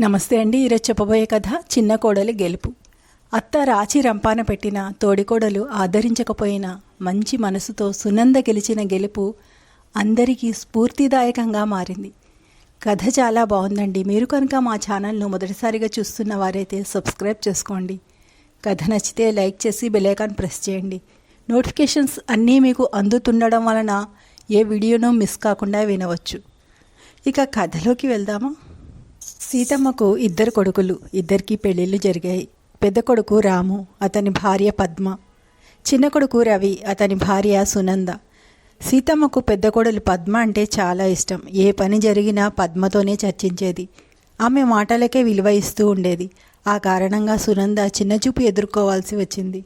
నమస్తే అండి ఈరోజు చెప్పబోయే కథ చిన్న కోడలి గెలుపు. అత్త రాచి రంపాన పెట్టిన తోడికోడలు ఆదరించకపోయినా మంచి మనసుతో సునంద గెలిచిన గెలుపు అందరికీ స్ఫూర్తిదాయకంగా మారింది. కథ చాలా బాగుందండి. మీరు కనుక మా ఛానల్ను మొదటిసారిగా చూస్తున్న వారైతే సబ్స్క్రైబ్ చేసుకోండి. కథ నచ్చితే లైక్ చేసి బెలైకాన్ ప్రెస్ చేయండి. నోటిఫికేషన్స్ అన్నీ మీకు అందుతుండడం వలన ఏ వీడియోనో మిస్ కాకుండా వినవచ్చు. ఇక కథలోకి వెళ్దామా? సీతమ్మకు ఇద్దరు కొడుకులు ఇద్దరికీ పెళ్ళిళ్ళు జరిగాయి. పెద్ద కొడుకు రాము అతని భార్య పద్మ. చిన్న కొడుకు రవి అతని భార్య సునంద. సీతమ్మకు పెద్ద కొడులు పద్మ అంటే చాలా ఇష్టం. ఏ పని జరిగినా పద్మతోనే చర్చించేది. ఆమె మాటలకే విలువ ఇస్తూ ఉండేది. ఆ కారణంగా సునంద చిన్నచూపు ఎదుర్కోవాల్సి వచ్చింది.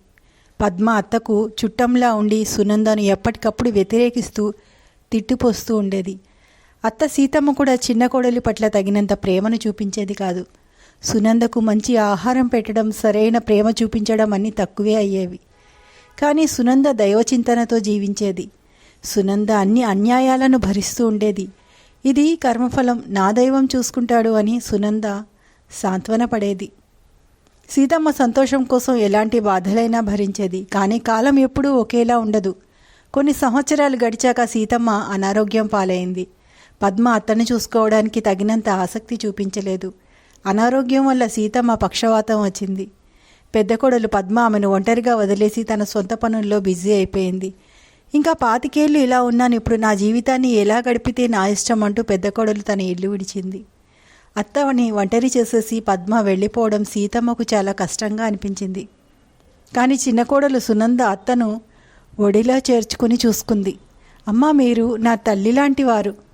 పద్మ అత్తకు చుట్టంలా ఉండి సునందను ఎప్పటికప్పుడు వ్యతిరేకిస్తూ తిట్టిపోస్తూ ఉండేది. అత్త సీతమ్మ కూడా చిన్న కోడలి పట్ల తగినంత ప్రేమను చూపించేది కాదు. సునందకు మంచి ఆహారం పెట్టడం సరైన ప్రేమ చూపించడం అన్నీ తక్కువే అయ్యేవి. కానీ సునంద దైవచింతనతో జీవించేది. సునంద అన్ని అన్యాయాలను భరిస్తూ ఉండేది. ఇది కర్మఫలం నా దైవం చూసుకుంటాడు అని సునంద సాంత్వన పడేది. సీతమ్మ సంతోషం కోసం ఎలాంటి బాధలైనా భరించేది. కానీ కాలం ఎప్పుడూ ఒకేలా ఉండదు. కొన్ని సంవత్సరాలు గడిచాక సీతమ్మ అనారోగ్యం పాలైంది. పద్మ అతన్ని చూసుకోవడానికి తగినంత ఆసక్తి చూపించలేదు. అనారోగ్యం వల్ల సీతమ్మ పక్షవాతం వచ్చింది. పెద్ద కొడలు పద్మ ఆమెను ఒంటరిగా వదిలేసి తన సొంత పనుల్లో బిజీ అయిపోయింది. ఇంకా పాతికేళ్ళు ఇలా ఉన్నాను ఇప్పుడు నా జీవితాన్ని ఎలా గడిపితే నా ఇష్టం అంటూ పెద్ద కొడలు తన ఇల్లు విడిచింది. అత్తవని ఒంటరి చేసేసి పద్మ వెళ్ళిపోవడం సీతమ్మకు చాలా కష్టంగా అనిపించింది. కానీ చిన్న కోడలు సునంద అత్తను ఒడిలో చేర్చుకుని చూసుకుంది. అమ్మ మీరు నా తల్లి లాంటివారు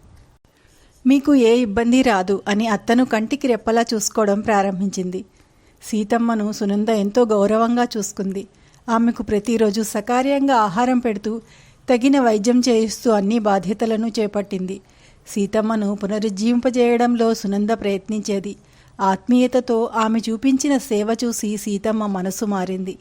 మీకు ఏ ఇబ్బంది రాదు అని అత్తను కంటికి రెప్పలా చూసుకోవడం ప్రారంభించింది. సీతమ్మను సునంద ఎంతో గౌరవంగా చూసుకుంది. ఆమెకు ప్రతిరోజు సకార్యంగా ఆహారం పెడుతూ తగిన వైద్యం చేయిస్తూ అన్ని బాధ్యతలను చేపట్టింది. సీతమ్మను పునరుజ్జీవింపజేయడంలో సునంద ప్రయత్నించేది. ఆత్మీయతతో ఆమె చూపించిన సేవ చూసి సీతమ్మ మనసు మారింది.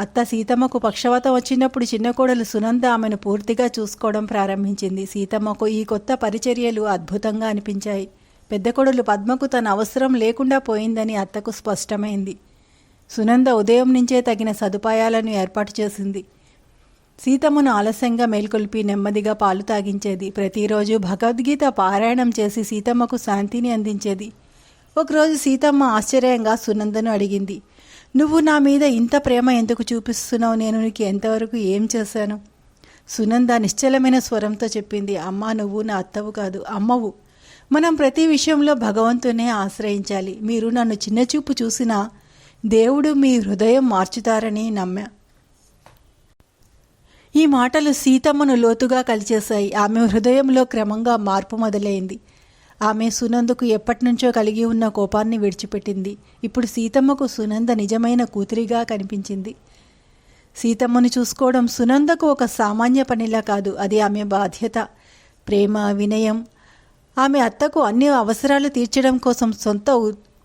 అత్త సీతమ్మకు పక్షవాతం వచ్చినప్పుడు చిన్న కోడలు సునంద ఆమెను పూర్తిగా చూసుకోవడం ప్రారంభించింది. సీతమ్మకు ఈ కొత్త పరిచర్యలు అద్భుతంగా అనిపించాయి. పెద్ద కొడలు పద్మకు తన అవసరం లేకుండా పోయిందని అత్తకు స్పష్టమైంది. సునంద ఉదయం నుంచే తగిన సదుపాయాలను ఏర్పాటు చేసింది. సీతమ్మను ఆలస్యంగా మేల్కొల్పి నెమ్మదిగా పాలు తాగించేది. ప్రతిరోజు భగవద్గీత పారాయణం చేసి సీతమ్మకు శాంతిని అందించేది. ఒకరోజు సీతమ్మ ఆశ్చర్యంగా సునందను అడిగింది. నువ్వు నా మీద ఇంత ప్రేమ ఎందుకు చూపిస్తున్నావు? నేను నీకు ఎంతవరకు ఏం చేశాను? సునంద నిశ్చలమైన స్వరంతో చెప్పింది అమ్మా నువ్వు నా అత్తవు కాదు అమ్మవు. మనం ప్రతి విషయంలో భగవంతునే ఆశ్రయించాలి. మీరు నన్ను చిన్నచూపు చూసినా దేవుడు మీ హృదయం మార్చుతారని నమ్మా ఈ మాటలు సీతమ్మను లోతుగా కలిచేశాయి. ఆమె హృదయంలో క్రమంగా మార్పు మొదలైంది. ఆమె సునందకు ఎప్పటినుంచో కలిగి ఉన్న కోపాన్ని విడిచిపెట్టింది. ఇప్పుడు సీతమ్మకు సునంద నిజమైన కూతురిగా కనిపించింది. సీతమ్మను చూసుకోవడం సునందకు ఒక సామాన్య పనిలా కాదు. అది ఆమె బాధ్యత ప్రేమ వినయం. ఆమె అత్తకు అన్ని అవసరాలు తీర్చడం కోసం సొంత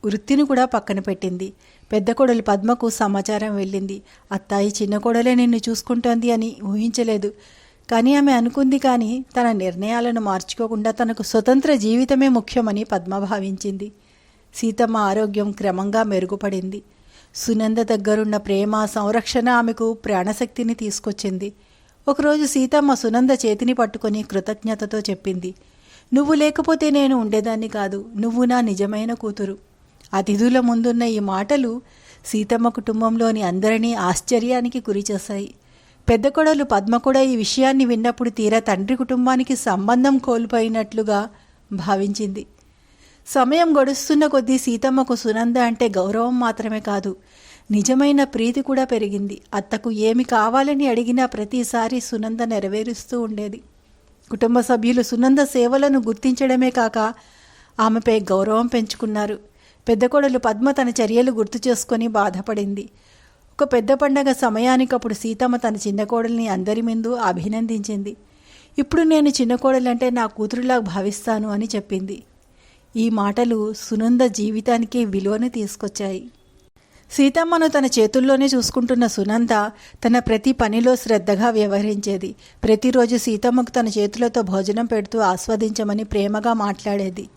వృత్తిని కూడా పక్కన పెట్టింది. పెద్ద కోడలు పద్మకు సమాచారం వెళ్ళింది. అత్తాయి చిన్న కోడలే నిన్ను చూసుకుంటోంది అని ఊహించలేదు. కానీ ఆమె అనుకుంది కానీ తన నిర్ణయాలను మార్చుకోకుండా తనకు స్వతంత్ర జీవితమే ముఖ్యమని పద్మ భావించింది. సీతమ్మ ఆరోగ్యం క్రమంగా మెరుగుపడింది. సునంద దగ్గరున్న ప్రేమ సంరక్షణ ఆమెకు ప్రాణశక్తిని తీసుకొచ్చింది. ఒకరోజు సీతమ్మ సునంద చేతిని పట్టుకొని కృతజ్ఞతతో చెప్పింది నువ్వు లేకపోతే నేను ఉండేదాన్ని కాదు. నువ్వు నా నిజమైన కూతురు. అతిథుల ముందున్న ఈ మాటలు సీతమ్మ కుటుంబంలోని అందరినీ ఆశ్చర్యానికి గురిచేశాయి. పెద్ద కొడలు పద్మ కూడా ఈ విషయాన్ని విన్నప్పుడు తీరా తండ్రి కుటుంబానికి సంబంధం కోల్పోయినట్లుగా భావించింది. సమయం గడుస్తున్న కొద్దీ సీతమ్మకు సునంద అంటే గౌరవం మాత్రమే కాదు నిజమైన ప్రీతి కూడా పెరిగింది. అత్తకు ఏమి కావాలని అడిగినా ప్రతిసారి సునంద నెరవేరుస్తూ ఉండేది. కుటుంబ సభ్యులు సునంద సేవలను గుర్తించడమే కాక ఆమెపై గౌరవం పెంచుకున్నారు. పెద్ద కొడలు పద్మ తన చర్యలు గుర్తు చేసుకొని బాధపడింది. ఒక పెద్ద పండగ సమయానికి అప్పుడు సీతమ్మ తన చిన్న కోడల్ని అందరి ముందు అభినందించింది. ఇప్పుడు నేను చిన్న కోడలంటే నా కూతురులా భావిస్తాను అని చెప్పింది. ఈ మాటలు సునంద జీవితానికి విలువను తీసుకొచ్చాయి. సీతమ్మను తన చేతుల్లోనే చూసుకుంటున్న సునంద తన ప్రతి పనిలో శ్రద్ధగా వ్యవహరించేది. ప్రతిరోజు సీతమ్మకు తన చేతులతో భోజనం పెడుతూ ఆస్వాదించమని ప్రేమగా మాట్లాడేది.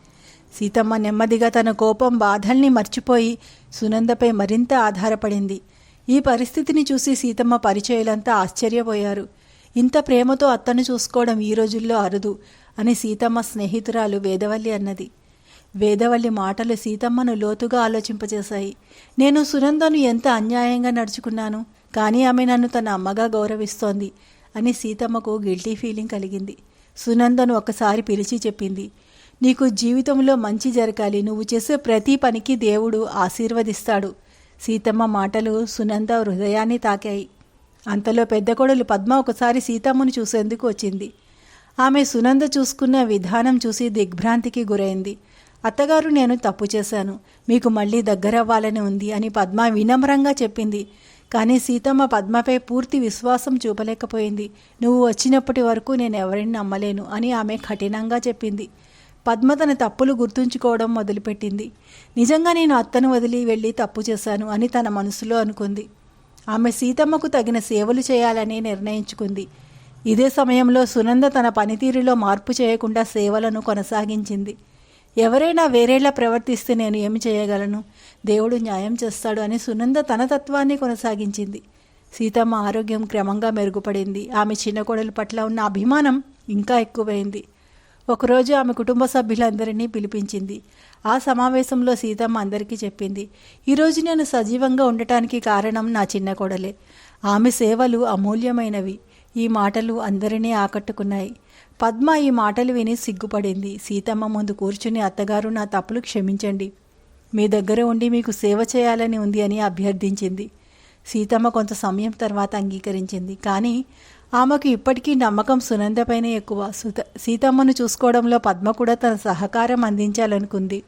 సీతమ్మ నెమ్మదిగా తన కోపం బాధల్ని మర్చిపోయి సునందపై మరింత ఆధారపడింది. ఈ పరిస్థితిని చూసి సీతమ్మ పరిచయులంతా ఆశ్చర్యపోయారు. ఇంత ప్రేమతో అత్తను చూసుకోవడం ఈ రోజుల్లో అరుదు అని సీతమ్మ స్నేహితురాలు వేదవల్లి అన్నది. వేదవల్లి మాటలు సీతమ్మను లోతుగా ఆలోచింపజేశాయి. నేను సునందను ఎంత అన్యాయంగా నడుచుకున్నాను కానీ ఆమె నన్ను తన అమ్మగా గౌరవిస్తోంది అని సీతమ్మకు గిల్టీ ఫీలింగ్ కలిగింది. సునందను ఒకసారి పిలిచి చెప్పింది నీకు జీవితంలో మంచి జరగాలి. నువ్వు చేసే ప్రతి పనికి దేవుడు ఆశీర్వదిస్తాడు. సీతమ్మ మాటలు సునంద హృదయాన్ని తాకాయి. అంతలో పెద్ద కొడలు పద్మ ఒకసారి సీతమ్మను చూసేందుకు వచ్చింది. ఆమె సునంద చూసుకున్న విధానం చూసి దిగ్భ్రాంతికి గురైంది. అత్తగారు నేను తప్పు చేశాను. మీకు మళ్ళీ దగ్గరవ్వాలని ఉంది అని పద్మ వినమ్రంగా చెప్పింది. కానీ సీతమ్మ పద్మపై పూర్తి విశ్వాసం చూపలేకపోయింది. నువ్వు వచ్చినప్పటి వరకు నేను ఎవరిని నమ్మలేను అని ఆమె కఠినంగా చెప్పింది. పద్మ తన తప్పులు గుర్తుంచుకోవడం మొదలుపెట్టింది. నిజంగా నేను అత్తను వదిలి వెళ్ళి తప్పు చేశాను అని తన మనసులో అనుకుంది. ఆమె సీతమ్మకు తగిన సేవలు చేయాలని నిర్ణయించుకుంది. ఇదే సమయంలో సునంద తన పనితీరులో మార్పు చేయకుండా సేవలను కొనసాగించింది. ఎవరైనా వేరేలా ప్రవర్తిస్తే నేను ఏమి చేయగలను? దేవుడు న్యాయం చేస్తాడు అని సునంద తన తత్వాన్ని కొనసాగించింది. సీతమ్మ ఆరోగ్యం క్రమంగా మెరుగుపడింది. ఆమె చిన్న కోడలి పట్ల ఉన్న అభిమానం ఇంకా ఎక్కువైంది. ఒకరోజు ఆమె కుటుంబ సభ్యులందరినీ పిలిపించింది. ఆ సమావేశంలో సీతమ్మ అందరికీ చెప్పింది ఈరోజు నేను సజీవంగా ఉండటానికి కారణం నా చిన్న కోడలే. ఆమె సేవలు అమూల్యమైనవి. ఈ మాటలు అందరినీ ఆకట్టుకున్నాయి. పద్మ ఈ మాటలు విని సిగ్గుపడింది. సీతమ్మ ముందు కూర్చుని అత్తగారు నా తప్పులు క్షమించండి. మీ దగ్గర ఉండి మీకు సేవ చేయాలని ఉంది అని అభ్యర్థించింది. సీతమ్మ కొంత సమయం తర్వాత అంగీకరించింది. కానీ ఆమెకు ఇప్పటికీ నమ్మకం సునందపైనే ఎక్కువ. సుత సీతమ్మను చూసుకోవడంలో పద్మ కూడా తన సహకారం అందించాలనుకుంది.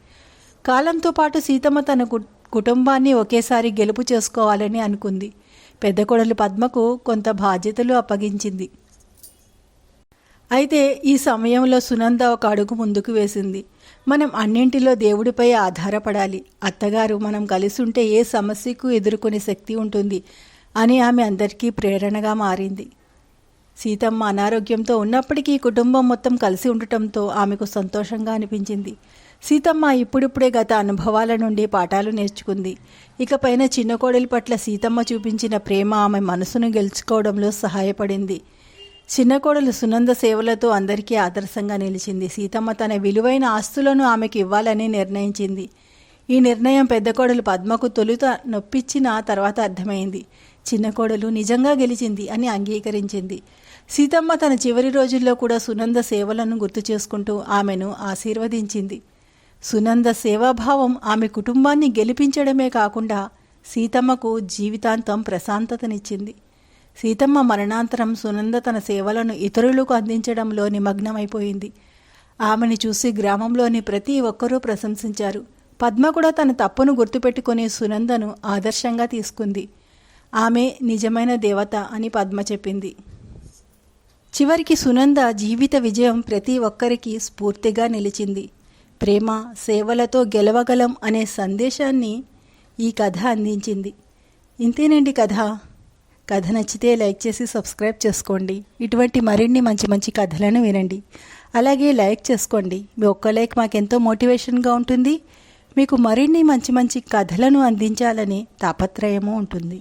కాలంతో పాటు సీతమ్మ తన కు- కుటుంబాన్ని ఒకేసారి గెలుపు చేసుకోవాలని అనుకుంది. పెద్ద కొడలు పద్మకు కొంత బాధ్యతలు అప్పగించింది. అయితే ఈ సమయంలో సునంద ఒక అడుగు ముందుకు వేసింది. మనం అన్నింటిలో దేవుడిపై ఆధారపడాలి. అత్తగారు మనం కలిసి ఉంటే ఏ సమస్యకు ఎదుర్కొనే శక్తి ఉంటుంది అని ఆమె అందరికీ ప్రేరణగా మారింది. సీతమ్మ అనారోగ్యంతో ఉన్నప్పటికీ కుటుంబం మొత్తం కలిసి ఉండటంతో ఆమెకు సంతోషంగా అనిపించింది. సీతమ్మ ఇప్పుడిప్పుడే గత అనుభవాల నుండి పాఠాలు నేర్చుకుంది. ఇకపైన చిన్న కోడలి పట్ల సీతమ్మ చూపించిన ప్రేమ ఆమె మనసును గెలుచుకోవడంలో సహాయపడింది. చిన్న కోడలు సునంద సేవలతో అందరికీ ఆదర్శంగా నిలిచింది. సీతమ్మ తన విలువైన ఆస్తులను ఆమెకు ఇవ్వాలని నిర్ణయించింది. ఈ నిర్ణయం పెద్ద కోడలు పద్మకు తొలుత నొప్పిచ్చిన తర్వాత అర్థమైంది. చిన్న కోడలు నిజంగా గెలిచింది అని అంగీకరించింది. సీతమ్మ తన చివరి రోజుల్లో కూడా సునంద సేవలను గుర్తు చేసుకుంటూ ఆమెను ఆశీర్వదించింది. సునంద సేవాభావం ఆమె కుటుంబాన్ని గెలిపించడమే కాకుండా సీతమ్మకు జీవితాంతం ప్రశాంతతనిచ్చింది. సీతమ్మ మరణాంతరం సునంద తన సేవలను ఇతరులకు అందించడంలో నిమగ్నమైపోయింది. ఆమెను చూసి గ్రామంలోని ప్రతి ఒక్కరూ ప్రశంసించారు. పద్మ కూడా తన తప్పును గుర్తుపెట్టుకుని సునందను ఆదర్శంగా తీసుకుంది. ఆమె నిజమైన దేవత అని పద్మ చెప్పింది. చివరికి సునంద జీవిత విజయం ప్రతి ఒక్కరికి స్ఫూర్తిగా నిలిచింది. ప్రేమ సేవలతో గెలవగలం అనే సందేశాన్ని ఈ కథ అందించింది. ఇంతేనండి కథ. కథ నచ్చితే లైక్ చేసి సబ్స్క్రైబ్ చేసుకోండి. ఇటువంటి మరిన్ని మంచి మంచి కథలను వినండి. అలాగే లైక్ చేసుకోండి. మీ ఒక్క లైక్ మాకెంతో మోటివేషన్గా ఉంటుంది. మీకు మరిన్ని మంచి మంచి కథలను అందించాలని తాపత్రయము ఉంటుంది.